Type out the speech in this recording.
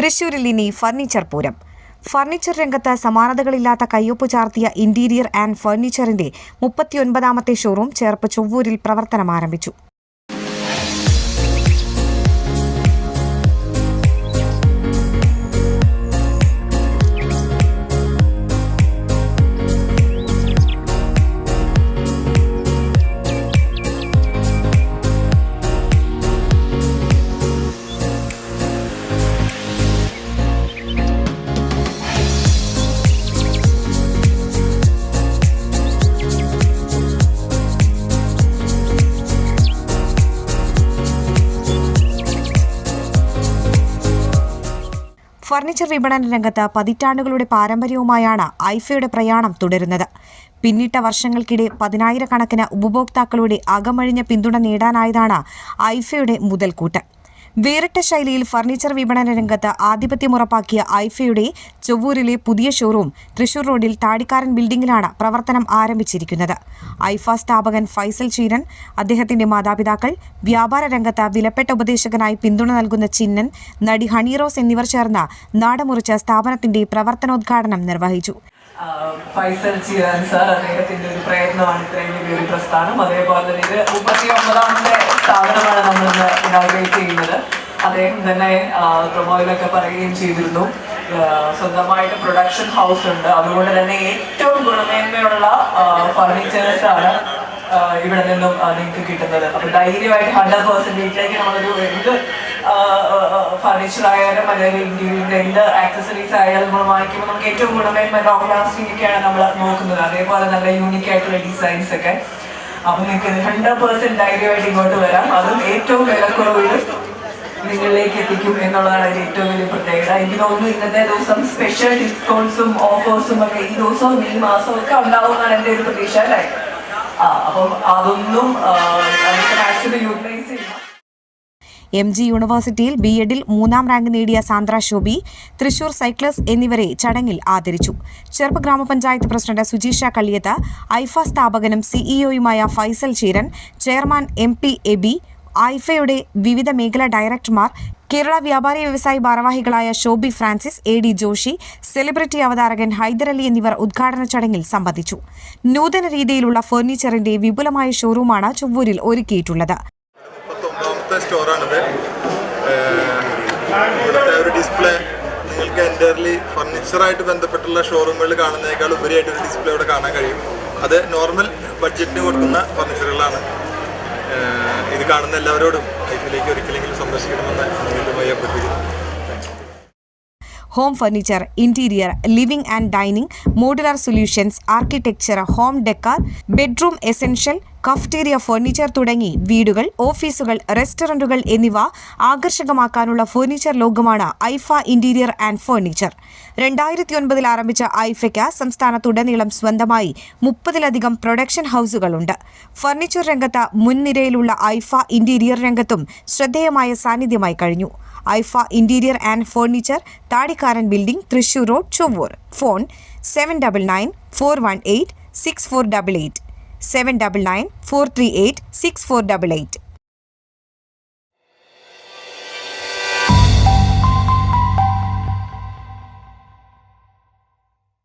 തൃശൂരിൽ ഇനി furniture Pooram. Furniture രംഗത്ത് സമാനതകളില്ലാത്ത കയ്യൊപ്പ് ചാർത്തിയ ഇന്റീരിയർ ആൻഡ് ഫർണിച്ചറിന്റെ മുപ്പത്തിയൊൻപതാമത്തെ ഷോറൂം ചേർപ്പ് ചൊവ്വൂരിൽ പ്രവർത്തനം ആരംഭിച്ചു ഫർണിച്ചർ വിപണന രംഗത്ത് പതിറ്റാണ്ടുകളുടെ പാരമ്പര്യവുമായാണ് ഐഫയുടെ പ്രയാണം തുടരുന്നത്. പിന്നിട്ട വർഷങ്ങൾക്കിടെ പതിനായിരക്കണക്കിന് ഉപഭോക്താക്കളുടെ അകമഴിഞ്ഞ പിന്തുണ നേടാനായതാണ് ഐഫയുടെ മുതൽക്കൂട്ട്. വേറിട്ട ശൈലിയിൽ ഫർണിച്ചർ വിപണന രംഗത്ത് ആധിപത്യമുറപ്പാക്കിയ ഐഫയുടെ ചൊവ്വൂരിലെ പുതിയ ഷോറൂം തൃശൂർ റോഡിൽ താടിക്കാരൻ ബിൽഡിംഗിലാണ് പ്രവർത്തനം ആരംഭിച്ചിരിക്കുന്നത്. ഐഫ സ്ഥാപകൻ ഫൈസൽ ചീരൻ അദ്ദേഹത്തിന്റെ മാതാപിതാക്കൾ വ്യാപാര രംഗത്ത് വിലപ്പെട്ട ഉപദേശകനായി പിന്തുണ നൽകുന്ന ചിന്നൻ നടി ഹണിറോസ് എന്നിവർ ചേർന്ന് നാടമുറിച്ച സ്ഥാപനത്തിന്റെ പ്രവർത്തനോദ്ഘാടനം നിർവഹിച്ചു. ഫൈസൽ ചീരാൻ സാർ അദ്ദേഹത്തിന്റെ ഒരു പ്രയത്നമാണ് ഇത്രയും വലിയൊരു പ്രസ്ഥാനം. അതേപോലെ തന്നെ ഇത് മുപ്പത്തി ഒമ്പതാമത്തെ അദ്ദേഹം തന്നെ പ്രൊമോയിലൊക്കെ പറയുകയും ചെയ്തിരുന്നു. സ്വന്തമായിട്ട് പ്രൊഡക്ഷൻ ഹൗസ് ഉണ്ട്. അതുകൊണ്ട് തന്നെ ഏറ്റവും ഗുണമേന്മയുള്ള ഫർണിച്ചേഴ്സ് ആണ് ഇവിടെ നിന്നും നിങ്ങൾക്ക് കിട്ടുന്നത്. അപ്പൊ ധൈര്യമായിട്ട് ഹൺഡ്രഡ് പെർസെന്റേജിലേക്ക് നമ്മളൊരു എന്ത് ഫർണിച്ചർ ആയാലും അല്ലെങ്കിൽ ഇന്ത്യയുടെ എന്ത് ആക്സസറീസ് ആയാലും നമ്മൾ വാങ്ങിക്കുമ്പോൾ നമുക്ക് ഏറ്റവും ഗുണമേന്മ ലോങ് ലാസ്റ്റിംഗ് ഒക്കെയാണ് നമ്മൾ നോക്കുന്നത്. അതേപോലെ നല്ല യൂണിക് ആയിട്ടുള്ള ഡിസൈൻസ് ഒക്കെ. അപ്പൊ നിങ്ങൾക്ക് ഹൺഡ്രഡ് പെർസെന്റ് ധൈര്യമായിട്ട് ഇങ്ങോട്ട് വരാം. അതും ഏറ്റവും വിലക്കുറവിൽ നിങ്ങളിലേക്ക് എത്തിക്കും എന്നുള്ളതാണ് അതിൽ ഏറ്റവും വലിയ പ്രത്യേകത. എനിക്ക് തോന്നുന്നു ഇന്നത്തെ ദിവസം സ്പെഷ്യൽ ഡിസ്കൗണ്ട്സും ഓഫേഴ്സും ഒക്കെ ഈ ദിവസവും ഈ മാസവും ഒക്കെ ഉണ്ടാവുമെന്നാണ് എന്റെ ഒരു പ്രതീക്ഷ അല്ലേ? ആ അപ്പം അതൊന്നും മാക്സിമം യൂട്ടിലൈസ് ചെയ്യണം എം ജി യൂണിവേഴ്സിറ്റിയിൽ ബി എഡിൽ മൂന്നാം റാങ്ക് നേടിയ സാന്ദ്ര ഷോബി തൃശൂർ സൈക്ലസ് എന്നിവരെ ചടങ്ങിൽ ആദരിച്ചു. ചെറുപ്പ ഗ്രാമപഞ്ചായത്ത് പ്രസിഡന്റ് സുജീഷ കള്ളിയത്ത് ഐഫ സ്ഥാപകനും സിഇഒയുമായ Faisal Cheeran chairman M P AB ഐഫയുടെ വിവിധ മേഖലാ ഡയറക്ടർമാർ കേരള വ്യാപാരി വ്യവസായി ഭാരവാഹികളായ Shobi Francis A D Joshi celebrity അവതാരകൻ ഹൈദരലി എന്നിവർ ഉദ്ഘാടന ചടങ്ങിൽ സംബന്ധിച്ചു. നൂതന രീതിയിലുള്ള ഫർണിച്ചറിന്റെ വിപുലമായ ഷോറൂമാണ് ചൊവ്വൂരിൽ ഒരുക്കിയിട്ടുള്ളത്. ഡിസ്പ്ലേ നിങ്ങൾക്ക് എന്റയർലി ഫർണിച്ചറായിട്ട് ബന്ധപ്പെട്ടുള്ള ഷോറൂമുകളിൽ കാണുന്നതിനേക്കാൾ ഉപരിയായിട്ട് ഒരു ഡിസ്പ്ലേ ഇവിടെ കാണാൻ കഴിയും. അത് നോർമൽ ബഡ്ജറ്റിന് കൊടുക്കുന്ന ഫർണിച്ചറുകളാണ് ഇത് കാണുന്ന എല്ലാവരോടും ലൈഫിലേക്ക് ഒരിക്കലെങ്കിലും സന്ദർശിക്കണമെന്ന് വീണ്ടുമായി അഭ്യർത്ഥിക്കുന്നു. Home furniture interior living and dining modular solutions architecture home decor bedroom essential cafeteria furniture തുടങ്ങി വീടുകൾ ഓഫീസുകൾ റെസ്റ്റോറന്റുകൾ എന്നിവ ആകർഷകമാക്കാനുള്ള ഫർണിച്ചർ ലോകമാണ് ഐഫ ഇന്റീരിയർ ആൻഡ് ഫർണിച്ചർ. രണ്ടായിരത്തി ഒൻപതിൽ ആരംഭിച്ച ഐഫയ്ക്ക് സംസ്ഥാനത്തുടനീളം സ്വന്തമായി മുപ്പതിലധികം പ്രൊഡക്ഷൻ ഹൗസുകളുണ്ട്. ഫർണിച്ചർ രംഗത്ത് മുൻനിരയിലുള്ള ഐഫ ഇന്റീരിയർ രംഗത്തും ശ്രദ്ധേയമായ സാന്നിധ്യമായി കഴിഞ്ഞു. ഐഫ interior and furniture താടിക്കാരൻ building Thrissur road Chovvur. Phone seven double nine four one eight six four double eight. 799 438 6488.